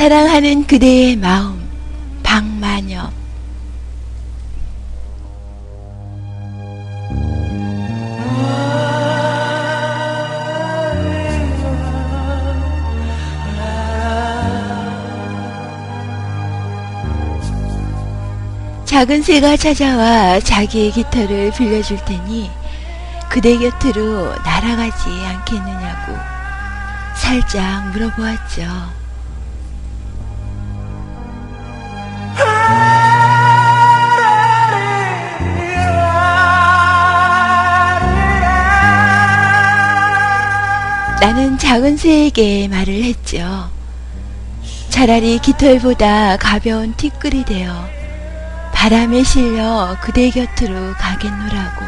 사랑하는 그대의 마음 박만엽 작은 새가 찾아와 자기의 깃털을 빌려줄 테니 그대 곁으로 날아가지 않겠느냐고 살짝 물어보았죠. 나는 작은 새에게 말을 했죠. 차라리 깃털보다 가벼운 티끌이 되어 바람에 실려 그대 곁으로 가겠노라고.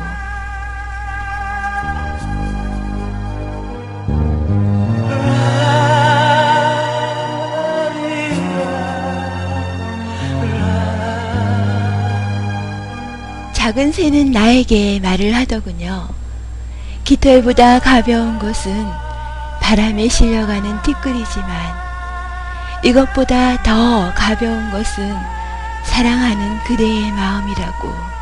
작은 새는 나에게 말을 하더군요. 깃털보다 가벼운 것은 바람에 실려가는 티끌이지만 이것보다 더 가벼운 것은 사랑하는 그대의 마음이라고.